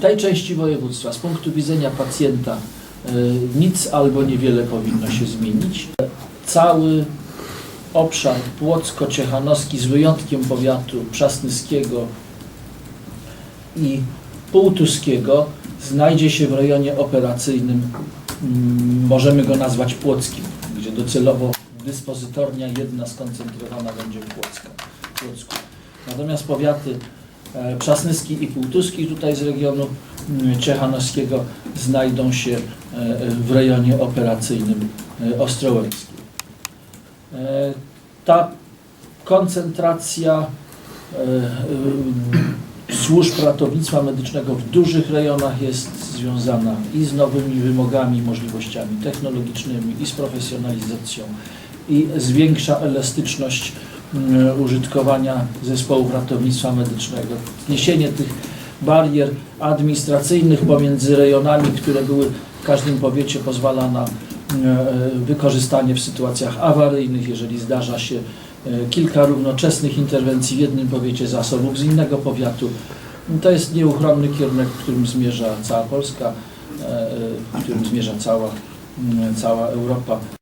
Tej części województwa z punktu widzenia pacjenta e, nic albo niewiele powinno się zmienić. Cały obszar płocko-ciechanowski z wyjątkiem powiatu przasnyskiego i półtuskiego znajdzie się w rejonie operacyjnym, mm, możemy go nazwać płockim, gdzie docelowo dyspozytornia jedna skoncentrowana będzie w Płocku. Natomiast powiaty przasnyski i półtuski tutaj z regionu mm, ciechanowskiego znajdą się e, w rejonie operacyjnym e, ostrołęckim. E, Ta koncentracja e, e, służb ratownictwa medycznego w dużych rejonach jest związana i z nowymi wymogami, możliwościami technologicznymi, i z profesjonalizacją, i zwiększa elastyczność użytkowania zespołów ratownictwa medycznego. Zniesienie tych barier administracyjnych pomiędzy rejonami, które były w każdym powiecie pozwala na e, wykorzystanie w sytuacjach awaryjnych, jeżeli zdarza się e, kilka równoczesnych interwencji w jednym powiecie zasobów z innego powiatu. To jest nieuchronny kierunek, w którym zmierza cała Polska, e, e, w którym zmierza cała, cała Europa.